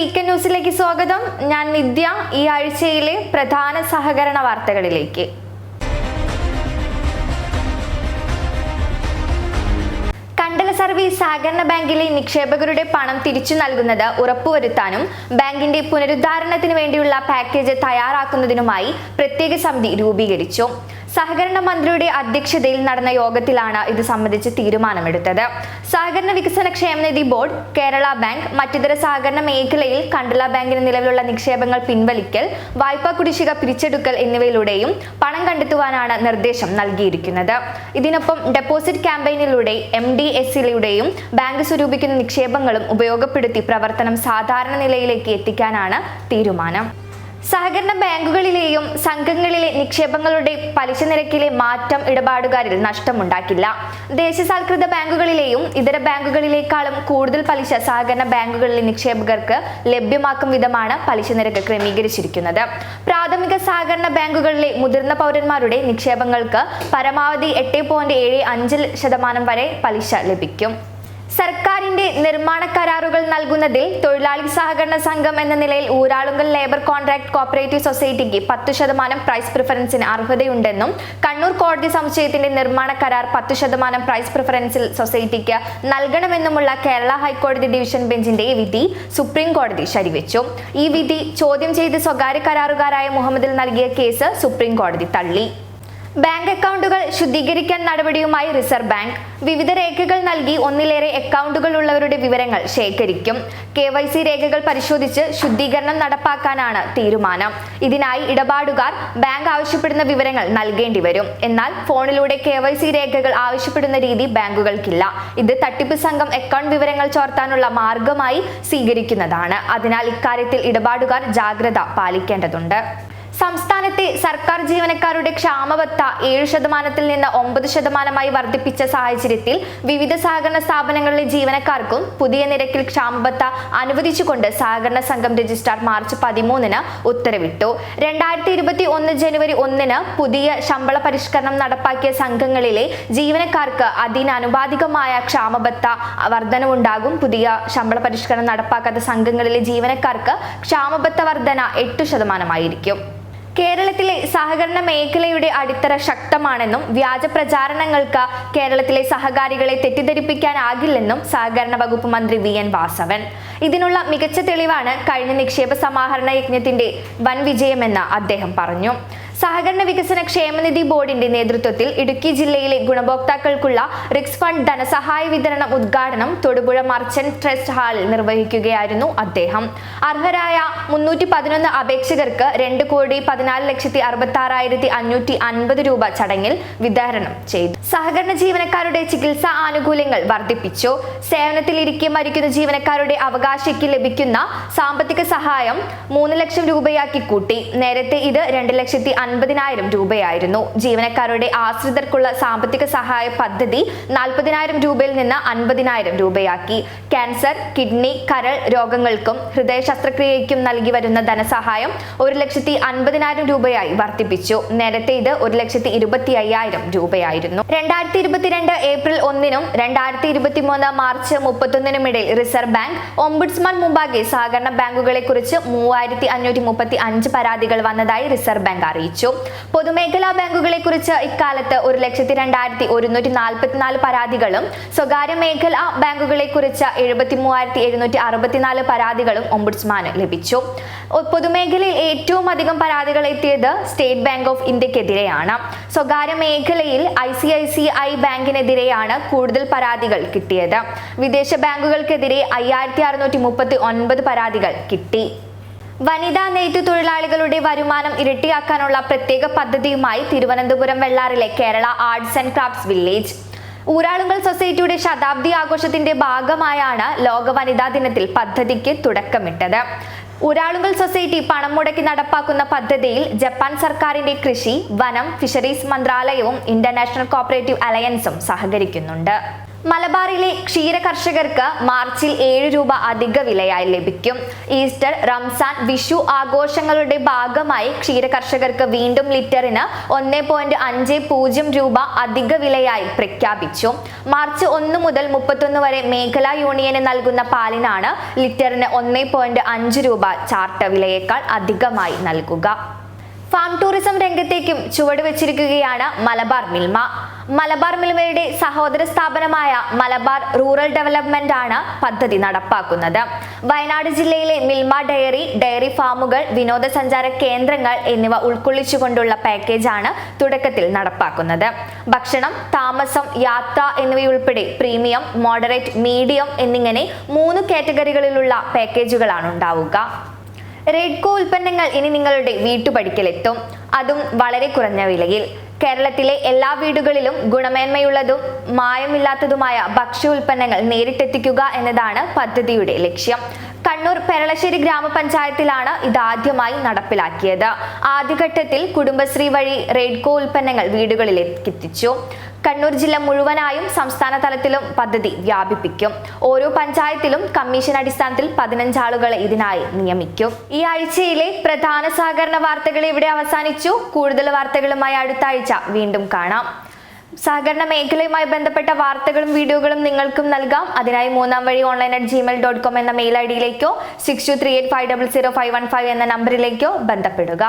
Weekend ന്യൂസിലേക്ക് സ്വാഗതം. ഞാൻ നിത്യ ഈ ആഴ്ചയിലെ പ്രധാന സഹകരണ വാർത്തകളിലേക്ക്. കണ്ടല സർവീസ് സഹകരണ ബാങ്കിലെ നിക്ഷേപകരുടെ പണം തിരിച്ചു നൽകുന്നത് ഉറപ്പുവരുത്താനും ബാങ്കിന്റെ പുനരുദ്ധാരണത്തിന് വേണ്ടിയുള്ള പാക്കേജ് തയ്യാറാക്കുന്നതിനുമായി പ്രത്യേക സമിതി രൂപീകരിച്ചു. സഹകരണ മന്ത്രിയുടെ അധ്യക്ഷതയിൽ നടന്ന യോഗത്തിലാണ് ഇത് സംബന്ധിച്ച് തീരുമാനമെടുത്തത്. സഹകരണ വികസന ക്ഷേമനിധി ബോർഡ് കേരള ബാങ്ക് മറ്റിതര സഹകരണ മേഖലയിൽ കണ്ടല ബാങ്കിന് നിലവിലുള്ള നിക്ഷേപങ്ങൾ പിൻവലിക്കൽ വായ്പാ കുടിശ്ശിക പിരിച്ചെടുക്കൽ എന്നിവയിലൂടെയും പണം കണ്ടെത്തുവാനാണ് നിർദ്ദേശം നൽകിയിരിക്കുന്നത്. ഇതിനൊപ്പം ഡെപ്പോസിറ്റ് ക്യാമ്പയിനിലൂടെ എം ഡി എസ് സിയിലൂടെയും ബാങ്ക് സ്വരൂപിക്കുന്ന നിക്ഷേപങ്ങളും ഉപയോഗപ്പെടുത്തി പ്രവർത്തനം സാധാരണ നിലയിലേക്ക് എത്തിക്കാനാണ് തീരുമാനം. സഹകരണ ബാങ്കുകളിലെയും സംഘങ്ങളിലെ നിക്ഷേപങ്ങളുടെ പലിശ നിരക്കിലെ മാറ്റം ഇടപാടുകാരിൽ നഷ്ടമുണ്ടാക്കില്ല. ദേശസാൽകൃത ബാങ്കുകളിലെയും ഇതര ബാങ്കുകളിലേക്കാളും കൂടുതൽ പലിശ സഹകരണ ബാങ്കുകളിലെ നിക്ഷേപകർക്ക് ലഭ്യമാക്കും വിധമാണ് പലിശ നിരക്ക് ക്രമീകരിച്ചിരിക്കുന്നത്. പ്രാഥമിക സഹകരണ ബാങ്കുകളിലെ മുതിർന്ന പൗരന്മാരുടെ നിക്ഷേപങ്ങൾക്ക് പരമാവധി എട്ട് ശതമാനം വരെ പലിശ ലഭിക്കും. സർക്കാരിന്റെ നിർമ്മാണ കരാറുകൾ നൽകുന്നതിൽ തൊഴിലാളി സഹകരണ സംഘം എന്ന നിലയിൽ ഊരാളുങ്കൽ ലേബർ കോൺട്രാക്ട് കോപ്പറേറ്റീവ് സൊസൈറ്റിക്ക് പത്ത് ശതമാനം പ്രൈസ് പ്രിഫറൻസിന് അർഹതയുണ്ടെന്നും കണ്ണൂർ കോടതി സമുച്ചയത്തിന്റെ നിർമ്മാണ കരാർ പത്ത് ശതമാനം പ്രൈസ് പ്രിഫറൻസിൽ സൊസൈറ്റിക്ക് നൽകണമെന്നുമുള്ള കേരള ഹൈക്കോടതി ഡിവിഷൻ ബെഞ്ചിന്റെ വിധി സുപ്രീം കോടതി ശരിവെച്ചു. ഈ വിധി ചോദ്യം ചെയ്ത് സ്വകാര്യ കരാറുകാരായ മുഹമ്മദിൽ നൽകിയ കേസ് സുപ്രീം കോടതി തള്ളി. ബാങ്ക് അക്കൗണ്ടുകൾ ശുദ്ധീകരിക്കാൻ നടപടിയുമായി റിസർവ് ബാങ്ക്. വിവിധ രേഖകൾ നൽകി ഒന്നിലേറെ അക്കൗണ്ടുകൾ ഉള്ളവരുടെ വിവരങ്ങൾ ശേഖരിക്കും. കെ വൈ സി രേഖകൾ പരിശോധിച്ച് ശുദ്ധീകരണം നടപ്പാക്കാനാണ് തീരുമാനം. ഇതിനായി ഇടപാടുകാർ ബാങ്ക് ആവശ്യപ്പെടുന്ന വിവരങ്ങൾ നൽകേണ്ടി വരും. എന്നാൽ ഫോണിലൂടെ കെ വൈ സി രേഖകൾ ആവശ്യപ്പെടുന്ന രീതി ബാങ്കുകൾക്കില്ല. ഇത് തട്ടിപ്പ് സംഘം അക്കൗണ്ട് വിവരങ്ങൾ ചോർത്താനുള്ള മാർഗമായി സ്വീകരിക്കുന്നതാണ്. അതിനാൽ ഇക്കാര്യത്തിൽ ഇടപാടുകാർ ജാഗ്രത പാലിക്കേണ്ടതുണ്ട്. സംസ്ഥാനത്തെ സർക്കാർ ജീവനക്കാരുടെ ക്ഷാമബത്ത ഏഴ് ശതമാനത്തിൽ നിന്ന് ഒമ്പത് ശതമാനമായി വർദ്ധിപ്പിച്ച സാഹചര്യത്തിൽ വിവിധ സഹകരണ സ്ഥാപനങ്ങളിലെ ജീവനക്കാർക്കും പുതിയ നിരക്കിൽ ക്ഷാമബത്ത അനുവദിച്ചുകൊണ്ട് സഹകരണ സംഘം രജിസ്ട്രാർ മാർച്ച് പതിമൂന്നിന് ഉത്തരവിട്ടു. രണ്ടായിരത്തി ഇരുപത്തി ഒന്ന് ജനുവരി ഒന്നിന് പുതിയ ശമ്പള പരിഷ്കരണം നടപ്പാക്കിയ സംഘങ്ങളിലെ ജീവനക്കാർക്ക് അതിനനുപാതികമായ ക്ഷാമബത്ത വർധനവുണ്ടാകും. പുതിയ ശമ്പള പരിഷ്കരണം നടപ്പാക്കാത്ത സംഘങ്ങളിലെ ജീവനക്കാർക്ക് ക്ഷാമബത്ത വർധന എട്ടു ശതമാനമായിരിക്കും. കേരളത്തിലെ സഹകരണ മേഖലയുടെ അടിത്തറ ശക്തമാണെന്നും വ്യാജ പ്രചാരണങ്ങൾക്ക് കേരളത്തിലെ സഹകാരികളെ തെറ്റിദ്ധരിപ്പിക്കാനാകില്ലെന്നും സഹകരണ വകുപ്പ് മന്ത്രി വി എൻ വാസവൻ. ഇതിനുള്ള മികച്ച തെളിവാണ് കഴിഞ്ഞ നിക്ഷേപ സമാഹരണ യജ്ഞത്തിന്റെ വൻ വിജയമെന്ന് അദ്ദേഹം പറഞ്ഞു. സഹകരണ വികസന ക്ഷേമനിധി ബോർഡിന്റെ നേതൃത്വത്തിൽ ഇടുക്കി ജില്ലയിലെ ഗുണഭോക്താക്കൾക്കുള്ള റിക്സ് ഫണ്ട് ധനസഹായ വിതരണം ഉദ്ഘാടനം തൊടുപുഴ മർച്ചന്റ് ട്രസ്റ്റ് ഹാളിൽ നിർവഹിക്കുകയായിരുന്നു അദ്ദേഹം. അർഹരായ മുന്നൂറ്റി പതിനൊന്ന് അപേക്ഷകർക്ക് രണ്ട് കോടി പതിനാല് ലക്ഷത്തി അറുപത്തി ആറായിരത്തി അഞ്ഞൂറ്റി അൻപത് രൂപ ചടങ്ങിൽ വിതരണം ചെയ്തു. സഹകരണ ജീവനക്കാരുടെ ചികിത്സാ ആനുകൂല്യങ്ങൾ വർദ്ധിപ്പിച്ചു. സേവനത്തിലിരിക്കെ മരിക്കുന്ന ജീവനക്കാരുടെ അവകാശിക്ക് ലഭിക്കുന്ന സാമ്പത്തിക സഹായം മൂന്ന് ലക്ഷം രൂപയാക്കി കൂട്ടി. നേരത്തെ ഇത് രണ്ട് ലക്ഷത്തി അൻപതിനായിരം രൂപയായിരുന്നു. ജീവനക്കാരുടെ ആശ്രിതർക്കുള്ള സാമ്പത്തിക സഹായ പദ്ധതി നാൽപ്പതിനായിരം രൂപയിൽ നിന്ന് അൻപതിനായിരം രൂപയാക്കി. ക്യാൻസർ കിഡ്നി കരൾ രോഗങ്ങൾക്കും ഹൃദയ ശസ്ത്രക്രിയയ്ക്കും നൽകി വരുന്ന ധനസഹായം ഒരു ലക്ഷത്തി അൻപതിനായിരം രൂപയായി വർദ്ധിപ്പിച്ചു. നേരത്തെ ഇത് ഒരു ലക്ഷത്തി ഇരുപത്തി അയ്യായിരം രൂപയായിരുന്നു. രണ്ടായിരത്തി ഇരുപത്തിരണ്ട് ഏപ്രിൽ ഒന്നിനും രണ്ടായിരത്തി ഇരുപത്തി മൂന്ന് മാർച്ച് മുപ്പത്തൊന്നിനും ഇടയിൽ റിസർവ് ബാങ്ക് ഒംബുഡ്സ്മാൻ മുമ്പാകെ സഹകരണ ബാങ്കുകളെ കുറിച്ച് മൂവായിരത്തി അഞ്ഞൂറ്റി മുപ്പത്തി അഞ്ച് പരാതികൾ വന്നതായി റിസർവ് ബാങ്ക് അറിയിച്ചു. പൊതുമേഖലാ ബാങ്കുകളെ കുറിച്ച് ഇക്കാലത്ത് ഒരു ലക്ഷത്തി രണ്ടായിരത്തി ഒരുന്നൂറ്റി നാൽപ്പത്തിനാല് പരാതികളും സ്വകാര്യ മേഖലാ ബാങ്കുകളെ കുറിച്ച് എഴുപത്തി മൂവായിരത്തി എഴുന്നൂറ്റി അറുപത്തിനാല് പരാതികളും ഒംബുഡ്സ്മാന് ലഭിച്ചു. പൊതുമേഖലയിൽ ഏറ്റവും അധികം പരാതികൾ എത്തിയത് സ്റ്റേറ്റ് ബാങ്ക് ഓഫ് ഇന്ത്യക്കെതിരെയാണ്. സ്വകാര്യ മേഖലയിൽ I C I C I ബാങ്കിനെതിരെയാണ് കൂടുതൽ പരാതികൾ കിട്ടിയത്. വിദേശ ബാങ്കുകൾക്കെതിരെ അയ്യായിരത്തി അറുന്നൂറ്റി മുപ്പത്തി ഒൻപത് പരാതികൾ കിട്ടി. വനിതാ നെയ്ത്തു തൊഴിലാളികളുടെ വരുമാനം ഇരട്ടിയാക്കാനുള്ള പ്രത്യേക പദ്ധതിയുമായി Thiruvananthapuram വെള്ളാറിലെ Kerala arts and crafts village. Uralungal സൊസൈറ്റിയുടെ ശതാബ്ദി ആഘോഷത്തിന്റെ ഭാഗമായാണ് ലോക വനിതാ ദിനത്തിൽ പദ്ധതിക്ക് തുടക്കമിട്ടത്. ഊരാളുങ്കൽ സൊസൈറ്റി പണം മുടക്കി നടപ്പാക്കുന്ന പദ്ധതിയിൽ ജപ്പാൻ സർക്കാരിന്റെ കൃഷി വനം ഫിഷറീസ് മന്ത്രാലയവും ഇന്റർനാഷണൽ കോപ്പറേറ്റീവ് അലയൻസും സഹകരിക്കുന്നുണ്ട്. മലബാറിലെ ക്ഷീര കർഷകർക്ക് മാർച്ചിൽ ഏഴ് രൂപ അധിക വിലയായി ലഭിക്കും. ഈസ്റ്റർ റംസാൻ വിഷു ആഘോഷങ്ങളുടെ ഭാഗമായി ക്ഷീര കർഷകർക്ക് വീണ്ടും ലിറ്ററിന് ഒന്ന് പോയിന്റ് അഞ്ച് പൂജ്യം രൂപ അധിക വിലയായി പ്രഖ്യാപിച്ചു. മാർച്ച് ഒന്ന് മുതൽ മുപ്പത്തൊന്ന് വരെ മേഖലാ യൂണിയന് നൽകുന്ന പാലിനാണ് ലിറ്ററിന് ഒന്ന് പോയിന്റ് അഞ്ച് രൂപ ചാർട്ട വിലയേക്കാൾ അധികമായി നൽകുക. ഫാം ടൂറിസം രംഗത്തേക്കും ചുവട് വെച്ചിരിക്കുകയാണ് മലബാർ മിൽമ. മലബാർ മിൽമയുടെ സഹോദര സ്ഥാപനമായ മലബാർ റൂറൽ ഡെവലപ്മെന്റ് ആണ് പദ്ധതി നടപ്പാക്കുന്നത്. വയനാട് ജില്ലയിലെ മിൽമ ഡയറി ഡയറി ഫാമുകൾ വിനോദസഞ്ചാര കേന്ദ്രങ്ങൾ എന്നിവ ഉൾക്കൊള്ളിച്ചുകൊണ്ടുള്ള പാക്കേജാണ് തുടക്കത്തിൽ നടപ്പാക്കുന്നത്. ഭക്ഷണം താമസം യാത്ര എന്നിവയുൾപ്പെടെ പ്രീമിയം മോഡറേറ്റ് മീഡിയം എന്നിങ്ങനെ മൂന്ന് കാറ്റഗറികളിലുള്ള പാക്കേജുകളാണ് ഉണ്ടാവുക. റെഡ്കോ ഉൽപ്പന്നങ്ങൾ ഇനി നിങ്ങളുടെ വീട്ടുപടിക്കലെത്തും. അതും വളരെ കുറഞ്ഞ വിലയിൽ. കേരളത്തിലെ എല്ലാ വീടുകളിലും ഗുണമേന്മയുള്ളതും മായമില്ലാത്തതുമായ ഭക്ഷ്യ ഉൽപ്പന്നങ്ങൾ നേരിട്ടെത്തിക്കുക എന്നതാണ് പദ്ധതിയുടെ ലക്ഷ്യം. കണ്ണൂർ പെരളശ്ശേരി ഗ്രാമപഞ്ചായത്തിലാണ് ഇതാദ്യമായി നടപ്പിലാക്കിയത്. ആദ്യഘട്ടത്തിൽ കുടുംബശ്രീ വഴി റെഡ്കോ ഉൽപ്പന്നങ്ങൾ വീടുകളിലേക്ക് എത്തിച്ചു. കണ്ണൂർ ജില്ല മുഴുവനായും സംസ്ഥാന തലത്തിലും പദ്ധതി വ്യാപിപ്പിക്കും. ഓരോ പഞ്ചായത്തിലും കമ്മീഷൻ അടിസ്ഥാനത്തിൽ പതിനഞ്ചാളുകളെ ഇതിനായി നിയമിക്കും. ഈ ആഴ്ചയിലെ പ്രധാന സഹകരണ വാർത്തകൾ ഇവിടെ അവസാനിച്ചു. കൂടുതൽ വാർത്തകളുമായി അടുത്ത ആഴ്ച വീണ്ടും കാണാം. സഹകരണ മേഖലയുമായി ബന്ധപ്പെട്ട വാർത്തകളും വീഡിയോകളും നിങ്ങൾക്കും നൽകാം. അതിനായി മൂന്നാം വഴി online at Gmail dot com എന്ന mail I ഡിയിലേക്കോ six two three eight five double zero five one five എന്ന നമ്പറിലേക്കോ ബന്ധപ്പെടുക.